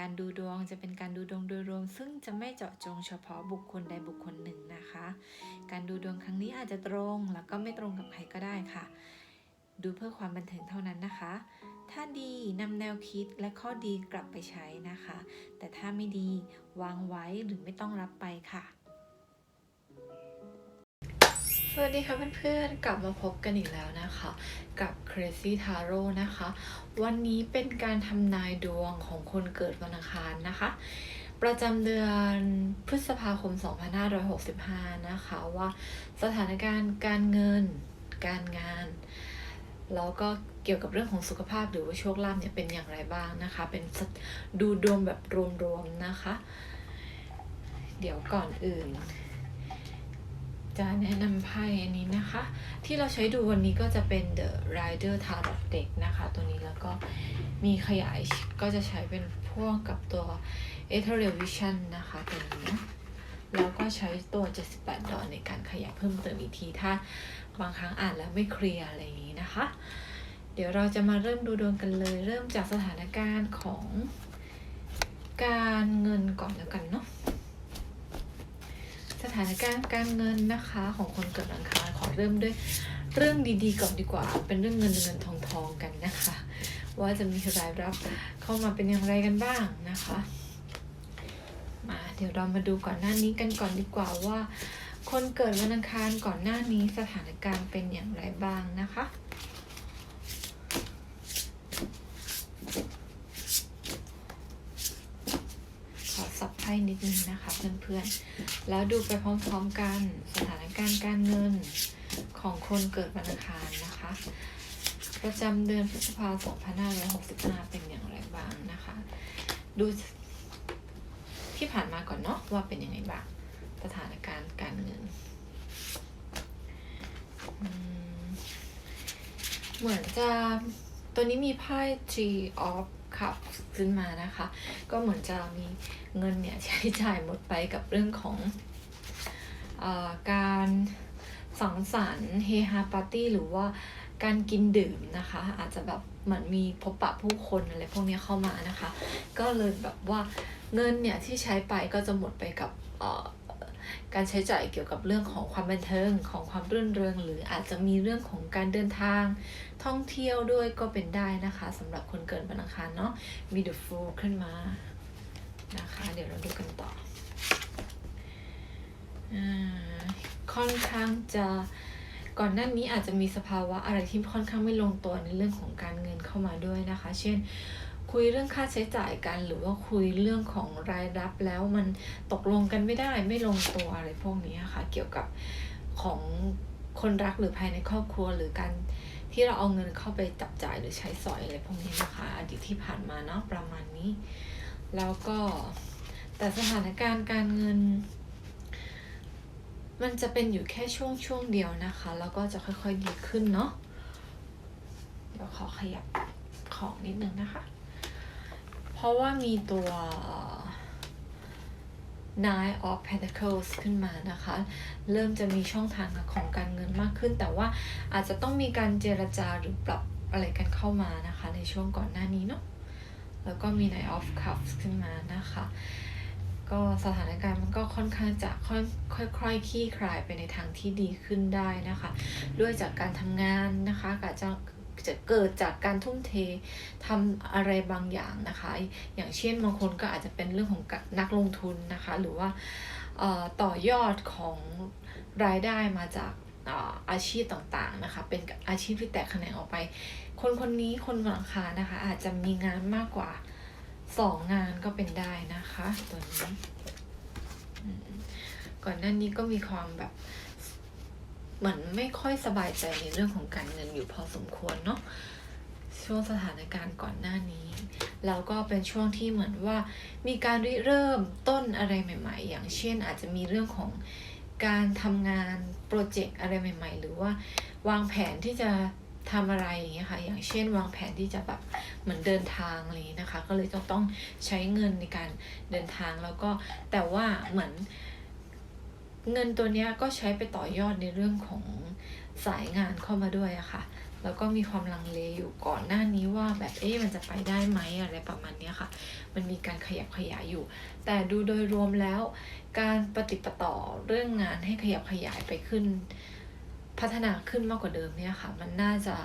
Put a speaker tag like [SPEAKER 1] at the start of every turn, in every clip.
[SPEAKER 1] การดูดวงจะเป็นการดูดวงโดยรวม ซึ่งจะไม่เจาะจงเฉพาะบุคคลใดบุคคลหนึ่งนะคะ การดูดวงครั้งนี้อาจจะตรงแล้วก็ไม่ตรงกับใครก็ได้ค่ะ ดูเพื่อความบันเทิงเท่านั้นนะคะ ถ้าดีนำแนวคิดและข้อดีกลับไปใช้นะคะ แต่ถ้าไม่ดีวางไว้หรือไม่ต้องรับไปค่ะ วัสดีค่ะเพื่อนๆ กลับมาพบกันอีกแล้วนะคะ กับ Crazy Tarot นะคะ วันนี้เป็นการทำนายดวงของคนเกิดวันอังคารนะคะ ประจำเดือนพฤษภาคม 2565 นะคะว่าสถานการณ์การเงิน การงาน แล้วก็เกี่ยวกับเรื่องของสุขภาพหรือว่าโชคลาภเนี่ยเป็นอย่างไรบ้างนะคะ เป็นดูดวงแบบรวมๆนะคะ เดี๋ยวก่อนอื่น จะแนะนำไพ่อันนี้นะคะ ที่เราใช้ดูวันนี้ก็จะเป็น The Rider Tarot Deck นะคะ ตัวนี้แล้วก็มีขยายก็จะใช้เป็นพ่วงกับตัว e t h e r e a l Vision นะคะตัวนี้นะแล้วก็ใช้ตัว 78 ดอลในการขยายเพิ่มเติมอีกที ถ้าบางครั้งอ่านแล้วไม่เคลียร์อะไรอย่างนี้นะคะ เดี๋ยวเราจะมาเริ่มดูดวงกันเลย เริ่มจากสถานการณ์ของการเงินก่อนแล้วกันเนาะ สถานการณ์การเงินนะคะของคนเกิดวันอังคารขอเริ่มด้วยเรื่องดีๆก่อนดีกว่า เป็นเรื่องเงินเงินทองทองกันนะคะ ว่าจะมีรายรับเข้ามาเป็นอย่างไรกันบ้างนะคะ มาเดี๋ยวเรามาดูก่อนหน้านี้กันก่อนดีกว่าว่า คนเกิดวันอังคารก่อนหน้านี้สถานการณ์เป็นอย่างไรบ้างนะคะ ข อสับไพ่นิดนึงนะคะเพื่อนๆ แล้วดูไปพร้อมๆกันสถานการณ์การเงินของคนเกิดวันอังคารนะคะ ประจำเดือนพฤษภาคม2565 เป็นอย่างไรบ้างนะคะ ดูที่ผ่านมาก่อนเนาะว่าเป็นยังไงบ้างสถานการณ์การเงินเหมือนจะตัวนี้มีไพ่ G of Cups ขึ้นมานะคะ ก็เหมือนจะมีเงินเนี่ยใช้จ่ายหมดไปกับเรื่องของอการสังสรรค์เฮฮาปาร์ตี้หรือว่าการกินดื่มนะคะ อาจจะแบบเหมือนมีพบปะผู้คนอะไรพวกนี้เข้ามานะคะ ก็เลยแบบว่าเงินเนี่ยที่ใช้ไปก็จะหมดไปกับ การใช้จ่ายเกี่ยวกับเรื่องของความบันเทิงของความรื่นเริง หรืออาจจะมีเรื่องของการเดินทาง ท่องเที่ยวด้วยก็เป็นได้นะคะสำหรับคนเกิดวันอังคารเนาะมี The Fool ขึ้นมานะคะ เดี๋ยวเราดูกันต่ออค่อนข้างจะก่อนหน้านี้อาจจะมีสภาวะอะไรที่ค่อนข้างไม่ลงตัวในเรื่องของการเงินเข้ามาด้วยนะคะ เช่น คุยเรื่องค่าใช้จ่ายกัน หรือว่าคุยเรื่องของรายรับแล้วมันตกลงกันไม่ได้ไม่ลงตัวอะไรพวกนี้ค่ะ เกี่ยวกับของคนรักหรือภายในครอบครัวหรือการที่เราเอาเงินเข้าไปจับจ่ายหรือใช้สอยอะไรพวกนี้นะคะอดีตที่ผ่านมาเนาะประมาณนี้ แล้วก็แต่สถานการณ์การเงิน มันจะเป็นอยู่แค่ช่วงช่วงเดียวนะคะ แล้วก็จะค่อยๆดีขึ้นเนาะเดี๋ยวขอขยับของนิดนึงนะคะ เพราะว่ามีตัว Nine of Pentacles ขึ้นมานะคะ เริ่มจะมีช่องทางของการเงินมากขึ้น แต่ว่าอาจจะต้องมีการเจรจาหรือปรับอะไรกันเข้ามานะคะ ในช่วงก่อนหน้านี้เนาะแล้วก็มี Nine of Cups ขึ้นมานะคะ ก็สถานการณ์มันก็ค่อนข้างจะค่อยค่อยๆคลี่คลายไปในทางที่ดีขึ้นได้นะคะ ด้วยจากการทำงานนะคะอา จะเกิดจากการทุ่มเททำอะไรบางอย่างนะคะ อย่างเช่นบางคนก็อาจจะเป็นเรื่องของนักลงทุนนะคะ หรือว่าต่อยอดของรายได้มาจากอาชีพต่างๆนะคะ เป็นอาชีพที่แตกแขนงออกไป คนคนนี้คนวันอังคานะคะ อาจจะมีงานมากกว่าสองงานก็เป็นได้นะคะ ตัวนี้ก่อนหน้านี้ก็มีความแบบ เหมือนไม่ค่อยสบายใจในเรื่องของการเงินอยู่พอสมควรเนาะช่วงสถานการณ์ก่อนหน้านี้ แล้วก็เป็นช่วงที่เหมือนว่ามีการริเริ่มต้นอะไรใหม่ ๆ อย่างเช่น อาจจะมีเรื่องของการทำงานโปรเจกต์อะไรใหม่ ๆ หรือว่าวางแผนที่จะทำอะไรอย่างเงี้ยค่ะ อย่างเช่นวางแผนที่จะแบบเหมือนเดินทางอะไรอย่างนี้นะคะ ก็เลยต้องต้องใช้เงินในการเดินทางแล้วก็แต่ว่าเหมือน เงินตัวนี้ก็ใช้ไปต่อยอดในเรื่องของสายงานเข้ามาด้วยอะค่ะ แล้วก็มีความลังเลอยู่ก่อนหน้านี้ว่าแบบเอ๊ะมันจะไปได้ไหมอะไรประมาณนี้ค่ะ มันมีการขยับขยายอยู่ แต่ดูโดยรวมแล้ว การปฏิปต่อเรื่องงานให้ขยับขยายไปขึ้น พัฒนาขึ้นมากกว่าเดิมเนี่ยค่ะ มันน่าจะ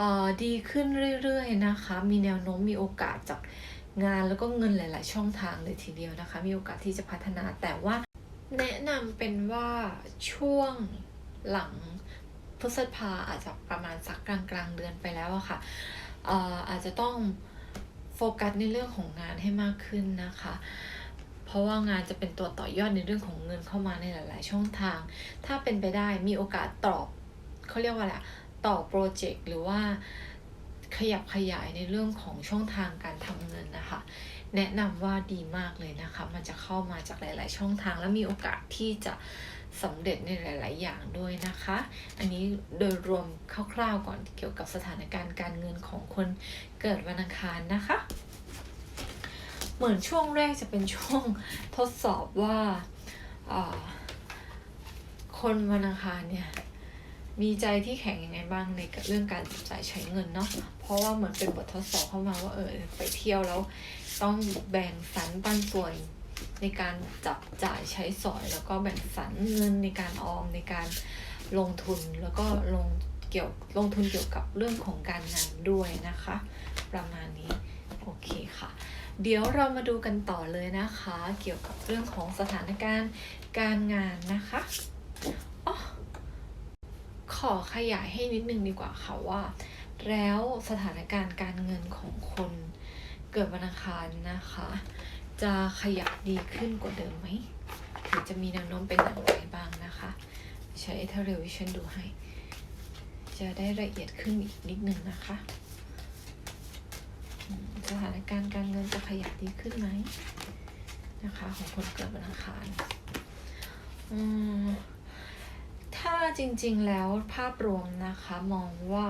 [SPEAKER 1] อ่อดีขึ้นเรื่อยๆนะคะ มีแนวโน้มมีโอกาสจากงานแล้วก็เงินหลาย ๆ ช่องทางเลยทีเดียวนะคะ มีโอกาสที่จะพัฒนาแต่ว่า แนะนำเป็นว่าช่วงหลังพฤษภาอาจจะประมาณสักกลางกลางเดือนไปแล้วอะค่ะเอ่ออาจจะต้องโฟกัสในเรื่องของงานให้มากขึ้นนะคะ เพราะว่างานจะเป็นตัวต่อยอดในเรื่องของเงินเข้ามาในหลาย ๆ ช่องทาง ถ้าเป็นไปได้มีโอกาสตอบเขาเรียกว่าอะไรอะต่อโปรเจกต์หรือว่าขยับขยายในเรื่องของช่องทางการทำเงินนะคะ แนะนำว่าดีมากเลยนะคะ มันจะเข้ามาจากหลาย ๆ ช่องทางและมีโอกาสที่จะสำเร็จในหลาย ๆ อย่างด้วยนะคะ อันนี้โดยรวมคร่าว ๆ ก่อนเกี่ยวกับสถานการณ์การเงินของคนเกิดวันอังคารนะคะ เหมือนช่วงแรกจะเป็นช่วงทดสอบว่าคนวันอังคารเนี่ยมีใจที่แข็งยังไงบ้างในเรื่องการจับจ่ายใช้เงินเนาะ เพราะว่าเหมือนเป็นบททดสอบเข้ามาว่าเออไปเที่ยวแล้ว ต้องแบ่งสรรปันส่วนในการจับจ่ายใช้สอย แล้วก็แบ่งสรรเงินในการออมในการลงทุนแล้วก็ลงเกี่ยวลงทุนเกี่ยวกับเรื่องของการงานด้วยนะคะ ประมาณนี้โอเคค่ะ เดี๋ยวเรามาดูกันต่อเลยนะคะ เกี่ยวกับเรื่องของสถานการณ์การงานนะคะอ๋อขอขยายให้นิดนึงดีกว่าค่ะว่า แล้วสถานการณ์การเงินของคน เกิดวันอังคารนะคะ จะขยับดีขึ้นกว่าเดิมไหมหรือจะมีแนวโน้มเป็นอย่างไรบ้างนะคะ ใช้ e t h e r e v i s i o n ดูให้ จะได้ละเอียดขึ้นอีกนิดนึงนะคะ สถานการณ์การเงินจะขยับดีขึ้นไหมนะคะ ของคนเกิดวันอังคารอืมถ้าจริงๆแล้วภาพรวมนะคะมองว่า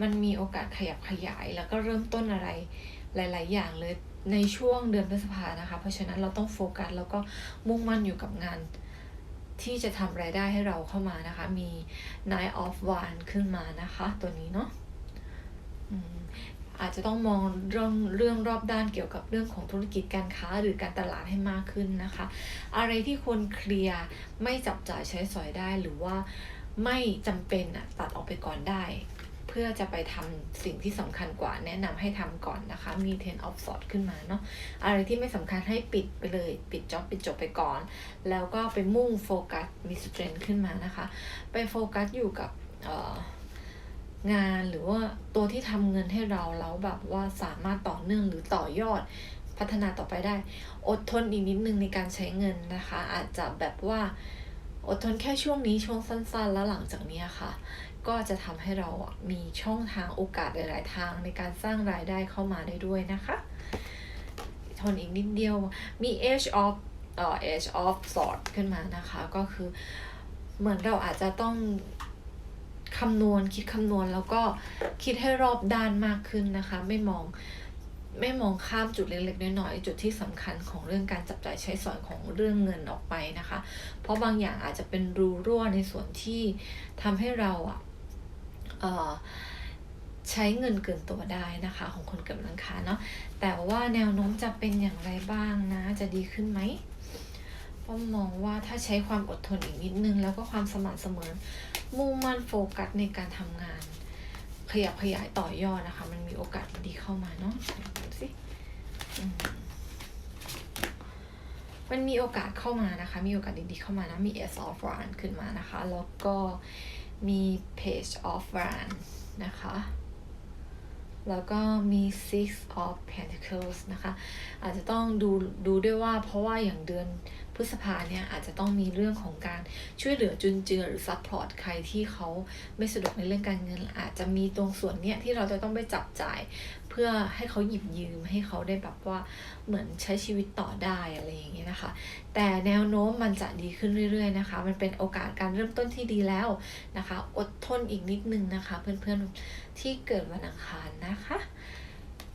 [SPEAKER 1] มันมีโอกาสขยับขยายแล้วก็เริ่มต้นอะไร หลาย ๆ อย่างเลยในช่วงเดือนพฤษภานะคะ เพราะฉะนั้นเราต้องโฟกัสแล้วก็มุ่งมั่นอยู่กับงานที่จะทำรายได้ให้เราเข้ามานะคะ มี Nine of Wands ขึ้นมานะคะ ตัวนี้เนาะอาจจะต้องมองเรื่องเรื่องรอบด้านเกี่ยวกับเรื่องของธุรกิจการค้าหรือการตลาดให้มากขึ้นนะคะ อะไรที่ควรเคลียร์ไม่จับจ่ายใช้สอยได้หรือว่าไม่จำเป็นอะตัดออกไปก่อนได้ พื่อจะไปทำสิ่งที่สำคัญกว่าแนะนำให้ทำก่อนนะคะ มี ten of swords ขึ้นมาเนาะอะไรที่ไม่สำคัญให้ปิดไปเลย ปิดจ็อบปิดจบไปก่อน แล้วก็ไปมุ่งโฟกัสมีสเตรนขึ้นมานะคะ ไปโฟกัสอยู่กับงานหรือว่าตัวที่ทำเงินให้เราแล้วแบบว่าสามารถต่อเนื่องหรือต่อยอดพัฒนาต่อไปได้ อดทนอีกนิดนึงในการใช้เงินนะคะ อาจจะแบบว่าอดทนแค่ช่วงนี้ช่วงสั้นๆ แล้วหลังจากนี้ค่ะ ก็จะทำให้เรามีช่องทางโอกาสหลาย ๆ ทางในการสร้างรายได้เข้ามาได้ด้วยนะคะ ทนอีกนิดเดียว มี Age of เอ่อ Age of Sword ขึ้นมานะคะ ก็คือเหมือนเราอาจจะต้องคำนวณคิดคำนวณแล้วก็คิดให้รอบด้านมากขึ้นนะคะ ไม่มองไม่มองข้ามจุดเล็กๆน้อยๆจุดที่สำคัญของเรื่องการจับจ่ายใช้สอยของเรื่องเงินออกไปนะคะ เพราะบางอย่างอาจจะเป็นรูรั่วในส่วนที่ทำให้เราอะ ใช้เงินเกินตัวได้นะคะ ของคนเกิดวันอังคารเนาะแต่ว่าแนวโน้มจะเป็นอย่างไรบ้างนะ จะดีขึ้นไหมป้อมมองว่าถ้าใช้ความอดทนอีกนิดนึง แล้วก็ความสม่ำเสมอมุ่งมั่นโฟกัสในการทำงาน ขยับขยายต่อยอดนะคะ มันมีโอกาสดีเข้ามาเนาะดูสิมันมีโอกาสเข้ามานะคะ มีโอกาสดีๆเข้ามานะ มี S of w a n ขึ้นมานะคะ แล้วก็ มี Page of w a n นะคะ แล้วก็มี Six of Pentacles นะคะ อาจจะต้องดูดูด้วยว่าเพราะว่าอย่างเดือนพฤษภาเนี่ยอาจจะต้องมีเรื่องของการช่วยเหลือจุนเจือหรือซัพพอร์ตใครที่เขาไม่สะดวกในเรื่องการเงิน อาจจะมีตรงส่วนเนี้ยที่เราจะต้องไปจับจ่าย เพื่อให้เขาหยิบยืมให้เขาได้แบบว่าเหมือนใช้ชีวิตต่อได้อะไรอย่างเงี้ยนะคะ แต่แนวโน้มมันจะดีขึ้นเรื่อยๆนะคะ มันเป็นโอกาสการเริ่มต้นที่ดีแล้วนะคะ อดทนอีกนิดนึงนะคะ เพื่อนๆที่เกิดวันอังคารนะคะ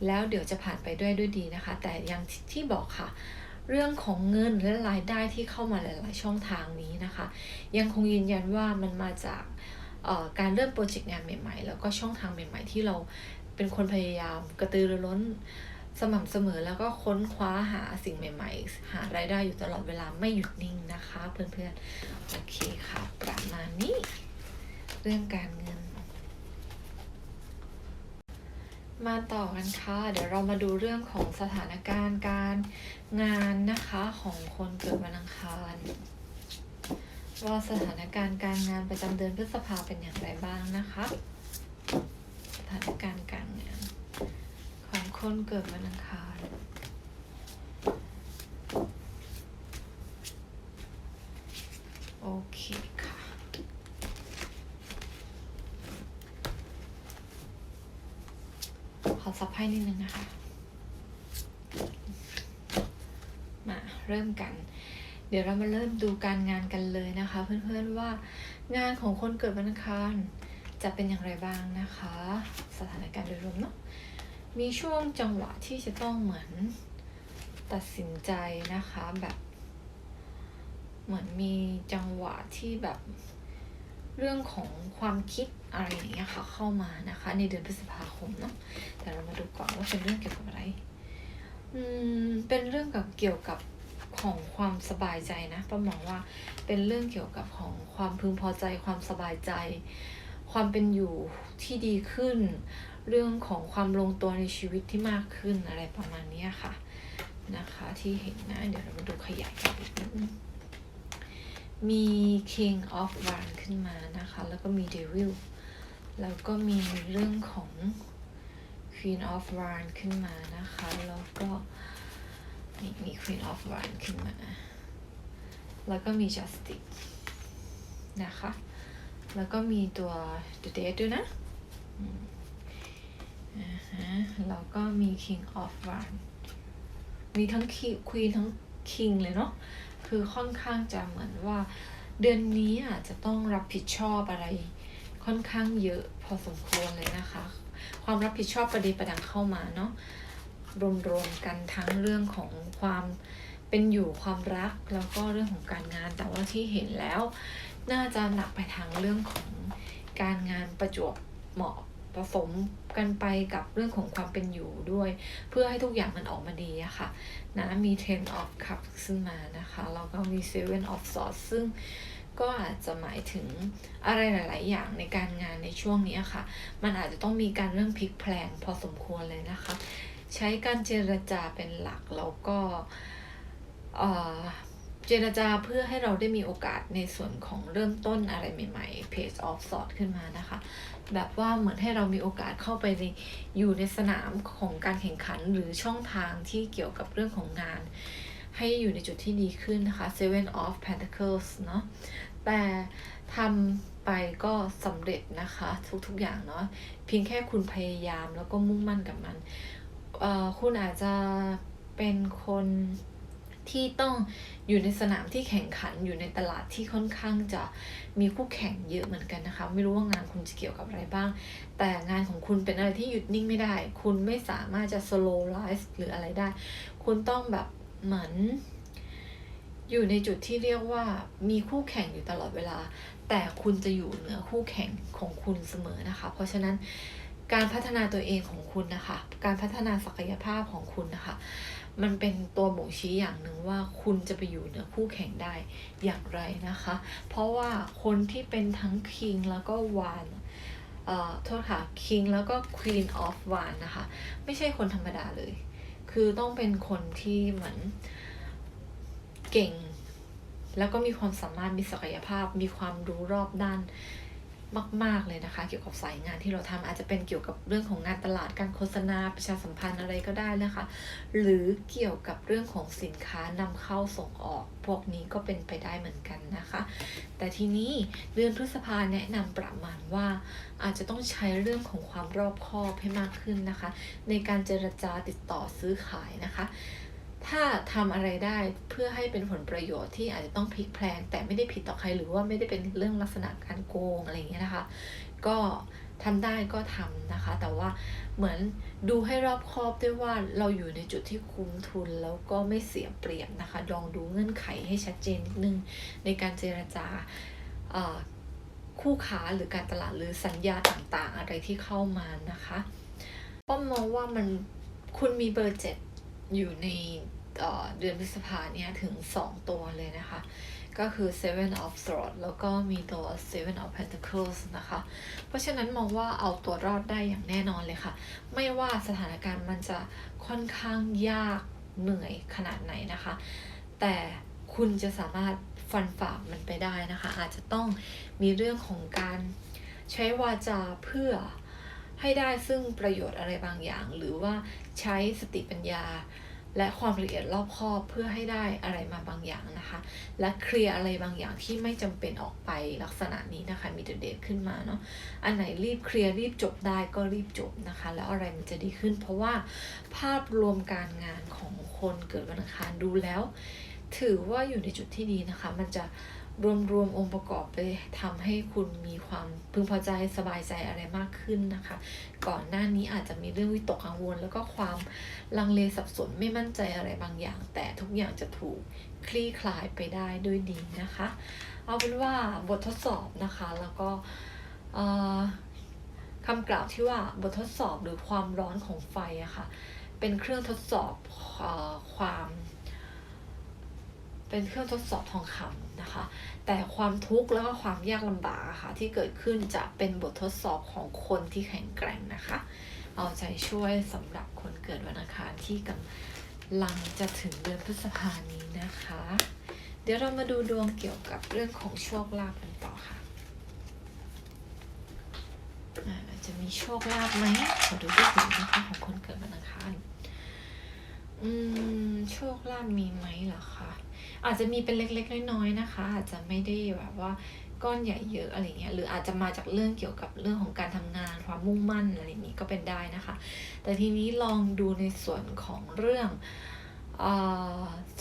[SPEAKER 1] แล้วเดี๋ยวจะผ่านไปด้วยด้วยดีนะคะ แต่อยังที่บอกค่ะเรื่องของเงินและรายได้ที่เข้ามาหลายๆช่องทางนี้นะคะ ยังคงยืนยันว่ามันมาจากการเริ่มโปรเจกต์งานใหม่ ๆ แล้วก็ช่องทางใหม่ ๆ ที่เรา เป็นคนพยายามกระตือรือร้น สม่ำเสมอแล้วก็ค้นคว้าหาสิ่งใหม่ ๆ หารายได้อยู่ตลอดเวลาไม่หยุดนิ่งนะคะ เพื่อนๆ โอเคค่ะ ประมาณนี้ เรื่องการเงิน มาต่อกันค่ะ เดี๋ยวเรามาดูเรื่องของสถานการณ์การงานนะคะของคนเกิดวันอังคารว่าสถานการณ์การงานประจำเดือนพฤษภาเป็นอย่างไรบ้างนะคะ ถานการณ์การงานของคนเกิดวันอังคารโอเคค่ะ ขอซับให้นิดนึงนะคะ มาเริ่มกัน เดี๋ยวเรามาเริ่มดูการงานกันเลยนะคะ เพื่อนๆว่างานของคนเกิดวันอังคาร จะเป็นอย่างไรบ้างนะคะ สถานการณ์โดยรวมเนาะมีช่วงจังหวะที่จะต้องเหมือนตัดสินใจนะคะแบบ เหมือนมีจังหวะที่แบบเรื่องของความคิดอะไรอย่างเงี้ยค่ะเข้ามานะคะ ในเดือนพฤษภาคมเนาะแต่เรามาดูก่อนว่าเป็นเรื่องเกี่ยวกับอะไร อืมเป็นเรื่องกับเกี่ยวกับของความสบายใจนะป้ามองว่าเป็นเรื่องเกี่ยวกับของความพึงพอใจความสบายใจ ความเป็นอยู่ที่ดีขึ้น เรื่องของความลงตัวในชีวิตที่มากขึ้นอะไรประมาณนี้ค่ะนะคะ ที่เห็นนะ เดี๋ยวเรามาดูขยายกันอีกนิดนึงมี King of w a n ขึ้นมานะคะ แล้วก็มี Devil แล้วก็มีเรื่องของ Queen of w a n ขึ้นมานะคะ แล้วก็มีมี Queen of w a n ขึ้นมา แล้วก็มี Justice นะคะ แล้วก็มีตัว The Dead ด้วยนะอ่าฮะแล้วก็มี King of w a n มีทั้ง Queen ทั้ง King เลยเนาะ คือค่อนข้างจะเหมือนว่า เดือนนี้อาจจะต้องรับผิดชอบอะไร ค่อนข้างเยอะพอสมควรเลยนะคะ ความรับผิดชอบประเดประดังเข้ามาเนาะรวมๆกันทั้งเรื่องของความ เป็นอยู่ความรักแล้วก็เรื่องของการงาน แต่ว่าที่เห็นแล้ว น่าจะหนักไปทางเรื่องของการงานประจวบเหมาะผสมกันไปกับเรื่องของความเป็นอยู่ด้วย เพื่อให้ทุกอย่างมันออกมาดีอะค่ะนะมี ten of cups ขึ้นมานะคะแล้วก็มี seven of swords ซึ่งก็อาจจะหมายถึงอะไรหลาย ๆ อย่างในการงานในช่วงนี้ค่ะ มันอาจจะต้องมีการเรื่องพลิกแพลงพอสมควรเลยนะคะ ใช้การเจรจาเป็นหลักแล้วก็ เจรจาเพื่อให้เราได้มีโอกาสในส่วนของเริ่มต้นอะไรใหม่ๆ Page of Swords ขึ้นมานะคะ แบบว่าเหมือนให้เรามีโอกาสเข้าไปในอยู่ในสนามของการแข่งขันหรือช่องทางที่เกี่ยวกับเรื่องของงาน ให้อยู่ในจุดที่ดีขึ้นนะคะ Seven of Pentacles เนาะแต่ทำไปก็สำเร็จนะคะ ทุกๆอย่างเนาะเพียงแค่คุณพยายามแล้วก็มุ่งมั่นกับมัน คุณอาจจะเป็นคน ที่ต้องอยู่ในสนามที่แข่งขันอยู่ในตลาดที่ค่อนข้างจะมีคู่แข่งเยอะเหมือนกันนะคะ ไม่รู้ว่างานคุณจะเกี่ยวกับอะไรบ้าง แต่งานของคุณเป็นอะไรที่หยุดนิ่งไม่ได้ คุณไม่สามารถจะ slow rise หรืออะไรได้ คุณต้องแบบเหมือน อยู่ในจุดที่เรียกว่ามีคู่แข่งอยู่ตลอดเวลา แต่คุณจะอยู่เหนือคู่แข่งของคุณเสมอนะคะ เพราะฉะนั้นการพัฒนาตัวเองของคุณนะคะ การพัฒนาศักยภาพของคุณนะคะ มันเป็นตัวบ่งชี้อย่างหนึ่งว่าคุณจะไปอยู่เหนือคู่แข่งได้อย่างไรนะคะ เพราะว่าคนที่เป็นทั้ง King แล้วก็วานเอ่อโทษค่ะ King แล้วก็ Queen of วานนะคะ ไม่ใช่คนธรรมดาเลย คือต้องเป็นคนที่เหมือนเก่ง แล้วก็มีความสามารถมีศักยภาพ มีความรู้รอบด้าน มาก ๆเลยนะคะ เกี่ยวกับสายงานที่เราทำอาจจะเป็นเกี่ยวกับเรื่องของงานตลาดการโฆษณาประชาสัมพันธ์อะไรก็ได้นะคะ หรือเกี่ยวกับเรื่องของสินค้านำเข้าส่งออก พวกนี้ก็เป็นไปได้เหมือนกันนะคะ แต่ทีนี้เดือนพฤษภาแนะนำประมาณว่าอาจจะต้องใช้เรื่องของความรอบคอบให้มากขึ้นนะคะ ในการเจรจาติดต่อซื้อขายนะคะ ถ้าทำอะไรได้เพื่อให้เป็นผลประโยชน์ที่อาจจะต้องพลิกแพลง แต่ไม่ได้ผิดต่อใครหรือว่าไม่ได้เป็นเรื่องลักษณะการโกงอะไรอย่างเงี้ยนะคะ ก็ทำได้ก็ทำนะคะ แต่ว่าเหมือนดูให้รอบคอบด้วยว่าเราอยู่ในจุดที่คุ้มทุนแล้วก็ไม่เสียเปรียบนะคะ ลองดูเงื่อนไขให้ชัดเจนนิดนึงในการเจรจาคู่ค้าหรือการตลาดหรือสัญญาต่างๆ อะไรที่เข้ามานะคะป้อมมองว่ามันคุณมีเบอร์เจ็ดอยู่ใน เดือนพฤษภาเนี่ยถึง 2 ตัวเลยนะคะ ก็คือ Seven of Swords แล้วก็มีตัว Seven of Pentacles นะคะ เพราะฉะนั้นมองว่าเอาตัวรอดได้อย่างแน่นอนเลยค่ะ ไม่ว่าสถานการณ์มันจะค่อนข้างยากเหนื่อยขนาดไหนนะคะ แต่คุณจะสามารถฟันฝ่ามันไปได้นะคะ อาจจะต้องมีเรื่องของการใช้วาจาเพื่อให้ได้ซึ่งประโยชน์อะไรบางอย่าง หรือว่าใช้สติปัญญา และความละเอียดรอบคอบเพื่อให้ได้อะไรมาบางอย่างนะคะ และเคลียร์อะไรบางอย่างที่ไม่จำเป็นออกไปลักษณะนี้นะคะมีเดทขึ้นมาเนาะอันไหนรีบเคลียร์รีบจบได้ก็รีบจบนะคะ แล้วอะไรมันจะดีขึ้น เพราะว่าภาพรวมการงานของคนเกิดวันอังคารดูแล้ว ถือว่าอยู่ในจุดที่ดีนะคะ มันจะ รวมรวมองค์ประกอบไปทำให้คุณมีความพึงพอใจสบายใจอะไรมากขึ้นนะคะ ก่อนหน้านี้อาจจะมีเรื่องวิตกกังวล แล้วก็ความลังเลสับสนไม่มั่นใจอะไรบางอย่าง แต่ทุกอย่างจะถูกคลี่คลายไปได้ด้วยดีนะคะ เอาเป็นว่าบททดสอบนะคะแล้วก็คำกล่าวที่ว่าบททดสอบหรือความร้อนของไฟอะค่ะเป็นเครื่องทดสอบอความ เป็นเครื่องทดสอบทองคำนะคะ แต่ความทุกข์แล้วก็ความยากลำบากะค่ะที่เกิดขึ้นจะเป็นบททดสอบของคนที่แข็งแกร่งนะคะ เอาใจช่วยสำหรับคนเกิดวันอังคารที่กำลังจะถึงเดือนพฤษภานี้นะคะ เดี๋ยวเรามาดูดวงเกี่ยวกับเรื่องของโชคลาภกันต่อค่ะจะมีโชคลาภไหมขอดูด้วยนะคะของคนเกิดวันอังคาร อืมโชคลาภมีไหมเหรอคะอาจจะมีเป็นเล็กๆน้อยๆนะคะ อาจจะไม่ได้แบบว่าก้อนใหญ่เยอะอะไรเงี้ยหรืออาจจะมาจากเรื่องเกี่ยวกับเรื่องของการทำงานความมุ่งมั่นอะไรนี้ก็เป็นได้นะคะ แต่ทีนี้ลองดูในส่วนของเรื่อง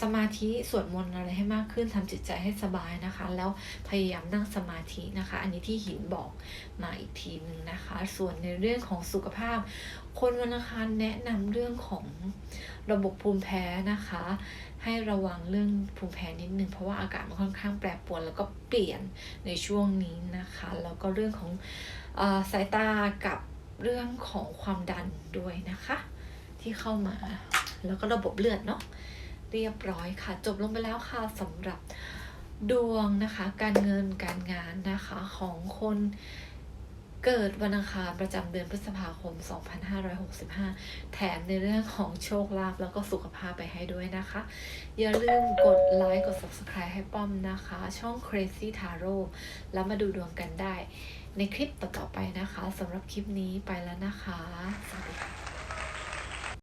[SPEAKER 1] สมาธิสวดมนต์อะไรให้มากขึ้นทำจิตใจให้สบายนะคะ แล้วพยายามนั่งสมาธินะคะ อันนี้ที่หินบอกมาอีกทีหนึ่งนะคะ ส่วนในเรื่องของสุขภาพ คนวันอังคารแนะนำเรื่องของระบบภูมิแพ้นะคะ ให้ระวังเรื่องภูมิแพ้นิดนึงเพราะว่าอากาศมันค่อนข้างแปรปรวนแล้วก็เปลี่ยนในช่วงนี้นะคะ แล้วก็เรื่องของออสายตากับเรื่องของความดันด้วยนะคะ ที่เข้ามา แล้วก็ระบบเลือดเนาะเรียบร้อยค่ะ จบลงไปแล้วค่ะสำหรับดวงนะคะ การเงินการงานนะคะของคนเกิดวันอังคารประจำเดือนพฤษภาคม 2565 แถมในเรื่องของโชคลาภแล้วก็สุขภาพไปให้ด้วยนะคะ อย่าลืมกดไลค์กด subscribe ให้ป้อมนะคะ ช่อง Crazy Tarot แล้วมาดูดวงกันได้ ในคลิปต่อๆไปนะคะสำหรับคลิปนี้ไปแล้วนะคะ